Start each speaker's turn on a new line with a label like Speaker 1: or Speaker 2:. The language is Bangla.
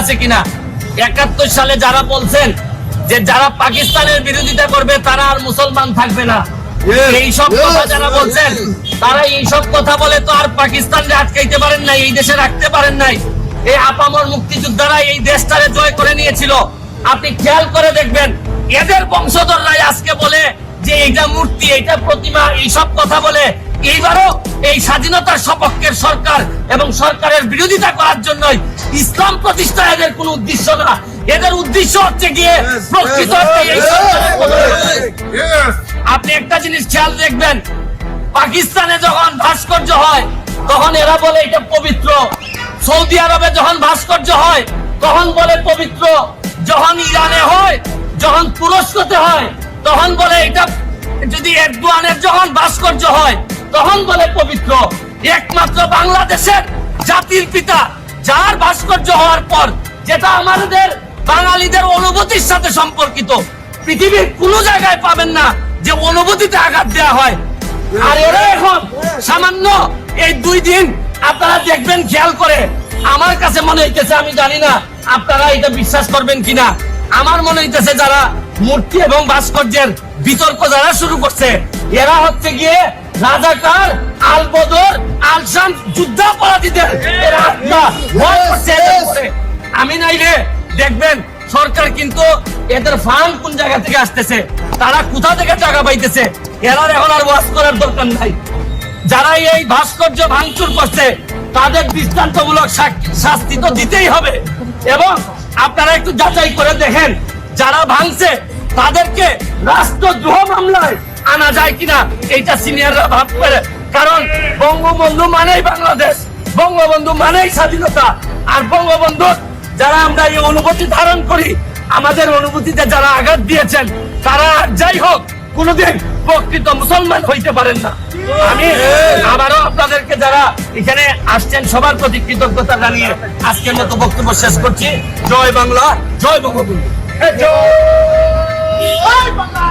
Speaker 1: আছে কিনা? একাত্তর সালে যারা বলছেন যে যারা পাকিস্তানের বিরোধিতা করবে তারা আর মুসলমান থাকবে না। এইসব কথা যারা বলছেন তারা এইসব কথা বলে তো আর পাকিস্তানকে আটকাইতে পারেন নাই এই দেশে রাখতে পারেন নাই। এই আপামর মুক্তিযোদ্ধারা এই দেশটারে জয় করে নিয়েছিল। আপনি খেয়াল করে দেখবেন এদের বংশধররাই আজকে বলে যে এইটা মূর্তি এইটা প্রতিমা এইসব কথা বলে এইবারও এই স্বাধীনতার সপক্ষের সরকার এবং সরকারের বিরোধিতা করার জন্যই ইসলাম প্রতিষ্ঠা এদের কোনো উদ্দেশ্য না। এদের উদ্দেশ্য হচ্ছে গিয়ে প্রকৃত। আপনি একটা জিনিস খেয়াল দেখবেন পাকিস্তানে যখন ভাস্কর্য হয় তখন এরা বলে এটা পবিত্র। সৌদি আরবে যখন ভাস্কর্য হয় তখন বলে পবিত্র। যখন ইরানে হয় যখন তুরস্কতে হয় তখন বলে এটা যদি এরদোয়ানের যখন ভাস্কর্য হয় তখন বলে পবিত্র একমাত্র বাংলাদেশের জাতির পিতা, যার ভাস্কর্য হওয়ার পর যেটা আমাদের বাঙালিদের অনুভূতির সাথে সম্পর্কিত, পৃথিবীর কোন জায়গায় পাবেন না যে অনুভূতিতে আঘাত দেওয়া হয়। আর এরা এখন সামান্য এই দুই দিন আপনারা দেখবেন খেয়াল করে, আমার কাছে মনে হইতেছে, আমি জানি না আপনারা এটা বিশ্বাস করবেন কিনা, আমার মনে হইতেছে যারা মূর্তি এবং ভাস্কর্যের বিতর্ক যারা শুরু করছে, এরা হচ্ছে গিয়ে রাজাকার আল বদর আলসাম যুদ্ধাপরাধীদের আমি নাইলে দেখবেন সরকার কিন্তু এদের ফান্ড কোন জায়গা থেকে আসতেছে? তারা কোথা থেকে টাকা পাইতেছে? এরা এখন আর ওয়াশ করার দরকার নাই। যারা এই ভাস্কর্য ভাঙচুর করছে তাদের দৃষ্টান্তমূলক শাস্তি তো দিতেই হবে। এবং আপনারা একটু যাচাই করে দেখেন যারা ভাঙছে তাদেরকে রাষ্ট্রদ্রোহ মামলায় আনা যায় কিনা, এইটা সিনিয়ররা ভাব করে কারণ বঙ্গবন্ধু মানেই বাংলাদেশ, বঙ্গবন্ধু মানেই স্বাধীনতা। আর বঙ্গবন্ধু, যারা আমরা এই অনুভূতি ধারণ করি, আমাদের অনুভূতিতে যারা আঘাত দিয়েছেন, তারা যাই হোক, কোনোদিন প্রকৃত মুসলমান হইতে পারেন না। আমি আবারও আপনাদেরকে যারা এখানে আসছেন, সবার প্রতি কৃতজ্ঞতা জানিয়ে আজকের মতো বক্তব্য শেষ করছি। জয় বাংলা, জয় বঙ্গবন্ধু। জয় বাংলা।